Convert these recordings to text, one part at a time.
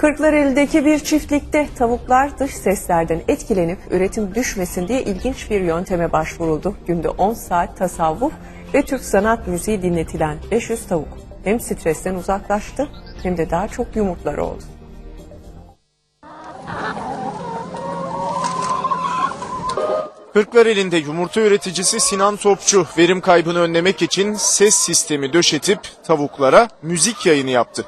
Kırklareli'deki bir çiftlikte tavuklar dış seslerden etkilenip üretim düşmesin diye ilginç bir yönteme başvuruldu. Günde 10 saat tasavvuf ve Türk sanat müziği dinletilen 500 tavuk hem stresten uzaklaştı hem de daha çok yumurtları oldu. Kırklareli'nde yumurta üreticisi Sinan Topçu verim kaybını önlemek için ses sistemi döşetip tavuklara müzik yayını yaptı.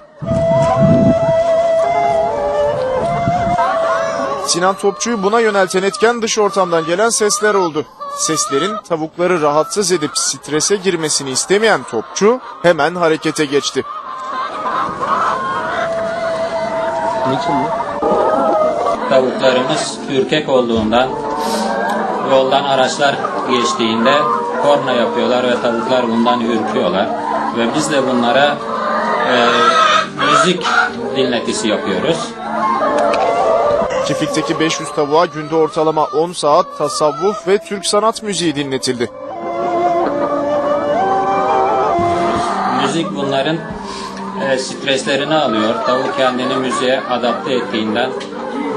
Sinan Topçu'yu buna yönelten etken dış ortamdan gelen sesler oldu. Seslerin tavukları rahatsız edip strese girmesini istemeyen Topçu hemen harekete geçti. Tavuklarımız ürkek olduğundan yoldan araçlar geçtiğinde korna yapıyorlar ve tavuklar bundan ürküyorlar. Ve biz de bunlara e, müzik dinletisi yapıyoruz. Çiftlikteki 500 tavuğa günde ortalama 10 saat tasavvuf ve Türk sanat müziği dinletildi. Müzik bunların e, streslerini alıyor. Tavuk kendini müziğe adapte ettiğinden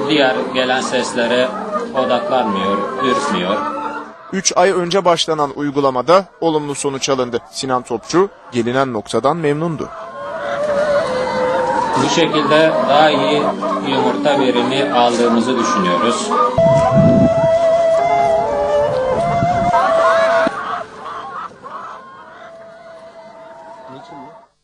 diğer gelen seslere odaklanmıyor, ürkmüyor. 3 ay önce başlanan uygulamada olumlu sonuç alındı. Sinan Topçu gelinen noktadan memnundu. Bu şekilde daha iyi yumurta verimi aldığımızı düşünüyoruz. Niçin bu?